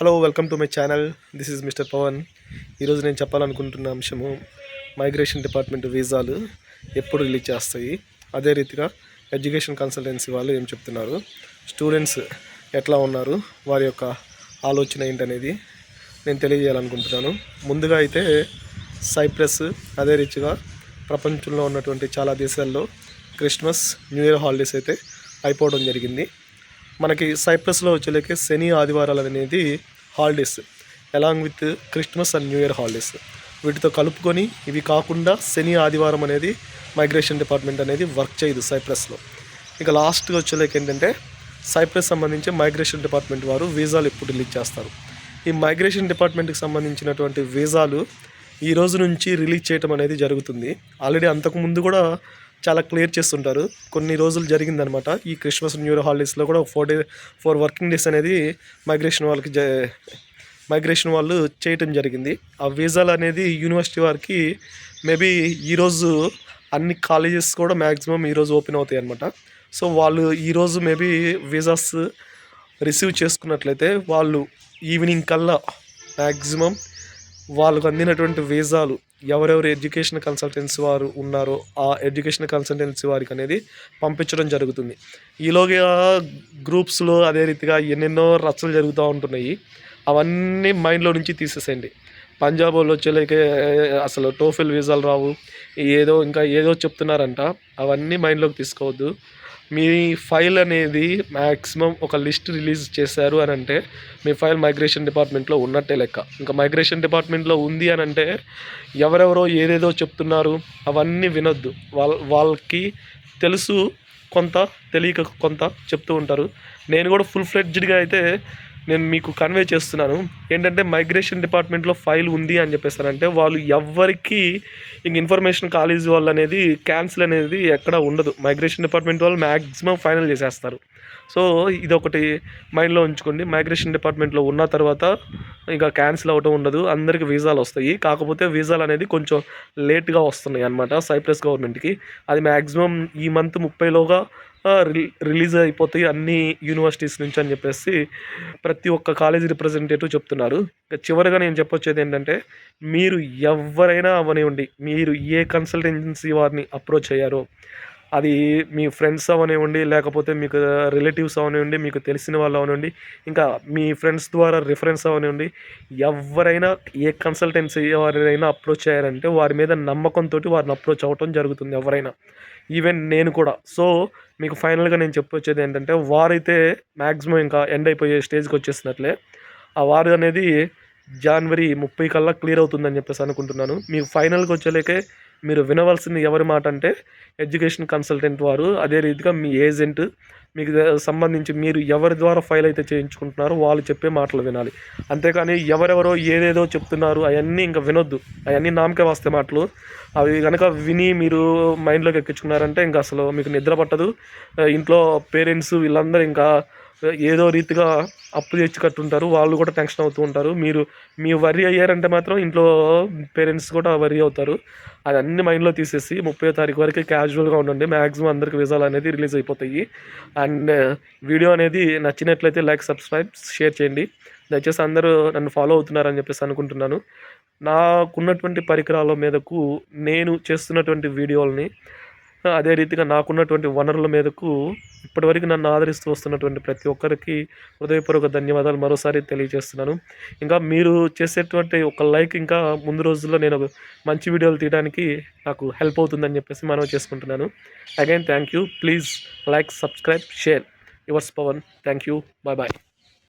Hello welcome to my channel this is mister Pavan ఈరోజు నేను చెప్పాలనుకుంటున్న అంశము మైగ్రేషన్ డిపార్ట్మెంట్ వీసాలు ఎప్పుడు రిలీజ్ చేస్తాయి? అదే రీతిగా ఎడ్యుకేషన్ కన్సల్టెన్సీ వాళ్ళు ఏం చెప్తున్నారు? స్టూడెంట్స్ ఎట్లా ఉన్నారు? వారి యొక్క ఆలోచన ఏంటనేది నేను తెలియజేయాలనుకుంటున్నాను. ముందుగా అయితే సైప్రస్ అదే రీతిగా ప్రపంచంలో ఉన్నటువంటి చాలా దేశాల్లో క్రిస్మస్ న్యూ ఇయర్ హాలిడేస్ అయితే అయిపోవడం జరిగింది. మనకి సైప్రస్లో వచ్చేలకి శని ఆదివారాలు అనేది holidays along with Christmas and new year holidays. వీటితో కలుపుకొని ఇవి కాకుండా శని ఆదివారం అనేది మైగ్రేషన్ డిపార్ట్మెంట్ అనేది వర్క్ చేయదు సైప్రస్లో. ఇక లాస్ట్గా వచ్చేలకి ఏంటంటే సైప్రస్ సంబంధించి మైగ్రేషన్ డిపార్ట్మెంట్ వారు వీసాలు ఎప్పుడు రిలీజ్ చేస్తారు. ఈ మైగ్రేషన్ డిపార్ట్మెంట్కి సంబంధించినటువంటి వీసాలు ఈ రోజు నుంచి రిలీజ్ చేయటం అనేది జరుగుతుంది. ఆల్రెడీ అంతకుముందు కూడా చాలా క్లియర్ చేస్తుంటారు. కొన్ని రోజులు జరిగిందనమాట ఈ క్రిస్మస్ న్యూ ఇయర్ హాలిడేస్లో కూడా four day four working days అనేది మైగ్రేషన్ వాళ్ళకి మైగ్రేషన్ వాళ్ళు చేయటం జరిగింది. ఆ వీసాలు అనేది యూనివర్సిటీ వారికి మేబీ ఈరోజు అన్ని కాలేజెస్ కూడా మ్యాక్సిమం ఈరోజు ఓపెన్ అవుతాయి అనమాట సో వాళ్ళు ఈరోజు మేబీ వీసాస్ రిసీవ్ చేసుకున్నట్లయితే వాళ్ళు ఈవినింగ్ కల్లా మ్యాక్సిమం వాళ్ళకు అందినటువంటి వీసాలు ఎవరెవరు ఎడ్యుకేషన్ కన్సల్టెన్సీ వారు ఉన్నారో ఆ ఎడ్యుకేషన్ కన్సల్టెన్సీ వారికి అనేది పంపించడం జరుగుతుంది. ఈలోగా గ్రూప్స్లో అదే రీతిగా ఎన్నెన్నో రచ్చలు జరుగుతూ ఉంటున్నాయి. అవన్నీ మైండ్లో నుంచి తీసేసేయండి. పంజాబ్ వాళ్ళు వచ్చేలాకే అసలు టోఫిల్ వీసాలు రావు. ఏదో ఇంకా ఏదో చెప్తున్నారంట. అవన్నీ మైండ్లోకి తీసుకోవద్దు. మీ ఫైల్ అనేది మ్యాక్సిమం ఒక లిస్ట్ రిలీజ్ చేశారు అని అంటే మీ ఫైల్ మైగ్రేషన్ డిపార్ట్మెంట్లో ఉన్నట్టే లెక్క. ఇంకా మైగ్రేషన్ డిపార్ట్మెంట్లో ఉంది అని అంటే ఎవరెవరో ఏదేదో చెప్తున్నారు అవన్నీ వినొద్దు. వాళ్ళ వాళ్ళకి తెలుసు కొంత తెలియక కొంత చెప్తూ ఉంటారు. నేను కూడా ఫుల్ ఫ్లెడ్జ్డ్గా అయితే నేను మీకు కన్వే చేస్తున్నాను. ఏంటంటే మైగ్రేషన్ డిపార్ట్మెంట్లో ఫైల్ ఉంది అని చెప్పేసారంటే వాళ్ళు ఎవరికి ఇంక ఇన్ఫర్మేషన్ కాలేజ్ వాళ్ళు అనేది క్యాన్సిల్ అనేది ఎక్కడ ఉండదు. మైగ్రేషన్ డిపార్ట్మెంట్ వాళ్ళు మ్యాక్సిమం ఫైనల్ చేసేస్తారు. సో ఇది ఒకటి మైండ్లో ఉంచుకోండి. మైగ్రేషన్ డిపార్ట్మెంట్లో ఉన్న తర్వాత ఇంకా క్యాన్సిల్ అవటం ఉండదు. అందరికి వీసాలు వస్తాయి. కాకపోతే వీసాలు అనేది కొంచెం లేట్గా వస్తున్నాయి అనమాట సైప్రస్ గవర్నమెంట్కి అది మ్యాక్సిమం ఈ మంత్ ముప్పైలోగా రిలీజ్ అయిపోతాయి అన్ని యూనివర్సిటీస్ నుంచి అని చెప్పేసి ప్రతి ఒక్క కాలేజీ రిప్రజెంటేటివ్ చెప్తున్నారు. చివరిగా నేను చెప్పొచ్చేది ఏంటంటే మీరు ఎవరైనా అవనివ్వండి. మీరు ఏ కన్సల్టెన్సీ వారిని అప్రోచ్ అయ్యారో అది మీ ఫ్రెండ్స్ అవనివ్వండి లేకపోతే మీకు రిలేటివ్స్ అవనివ్వండి మీకు తెలిసిన వాళ్ళు అవనివ్వండి ఇంకా మీ ఫ్రెండ్స్ ద్వారా రిఫరెన్స్ అవనివ్వండి ఎవరైనా ఏ కన్సల్టెన్సీ వారైనా అప్రోచ్ అయ్యారంటే వారి మీద నమ్మకంతో వారిని అప్రోచ్ అవ్వటం జరుగుతుంది ఎవరైనా. ఈవెన్ నేను కూడా. సో మీకు ఫైనల్గా నేను చెప్పొచ్చేది ఏంటంటే వారైతే మ్యాక్సిమం ఇంకా ఎండ్ అయిపోయే స్టేజ్కి వచ్చేసినట్లే. ఆ వారు అనేది జనవరి ముప్పై కల్లా క్లియర్ అవుతుందని చెప్పేసి అనుకుంటున్నాను. మీకు ఫైనల్గా వచ్చేలేకే మీరు వినవలసింది ఎవరి మాట అంటే ఎడ్యుకేషన్ కన్సల్టెంట్ వారు. అదే రీతిగా మీ ఏజెంట్ మీకు సంబంధించి మీరు ఎవరి ద్వారా ఫైల్ అయితే చేయించుకుంటున్నారో వాళ్ళు చెప్పే మాటలు వినాలి. అంతేకాని ఎవరెవరో ఏదేదో చెప్తున్నారు అవన్నీ ఇంకా వినొద్దు. అవన్నీ నామకే వస్తే మాటలు. అవి కనుక విని మీరు మైండ్లోకి ఎక్కించుకున్నారంటే ఇంకా అసలు మీకు నిద్ర పట్టదు. ఇంట్లో పేరెంట్స్ వీళ్ళందరూ ఇంకా ఏదో రీతిగా అప్పు తెచ్చి కట్టుంటారు వాళ్ళు కూడా టెన్షన్ అవుతూ ఉంటారు. మీరు మీ వరి అయ్యారంటే మాత్రం ఇంట్లో పేరెంట్స్ కూడా వరి అవుతారు. అది అన్ని మైండ్లో తీసేసి ముప్పై తారీఖు వరకు క్యాజువల్గా ఉండండి. మ్యాక్సిమం అందరికి విజాలు అనేది రిలీజ్ అయిపోతాయి. అండ్ వీడియో అనేది నచ్చినట్లయితే లైక్ సబ్స్క్రైబ్ షేర్ చేయండి. దయచేసి అందరూ నన్ను ఫాలో అవుతున్నారని చెప్పేసి అనుకుంటున్నాను. నాకున్నటువంటి పరికరాల మీదకు నేను చేస్తున్నటువంటి వీడియోలని అదే రీతిగా నాకున్నటువంటి వనరుల మీదకు ఇప్పటివరకు నన్ను ఆదరిస్తూ వస్తున్నటువంటి ప్రతి ఒక్కరికి హృదయపూర్వక ధన్యవాదాలు మరోసారి తెలియజేస్తున్నాను. ఇంకా మీరు చేసేటువంటి ఒక లైక్ ఇంకా ముందు రోజుల్లో నేను మంచి వీడియోలు తీయడానికి నాకు హెల్ప్ అవుతుందని చెప్పేసి మనం చేసుకుంటున్నాను. Again thank you please like subscribe share yours Pavan thank you bye bye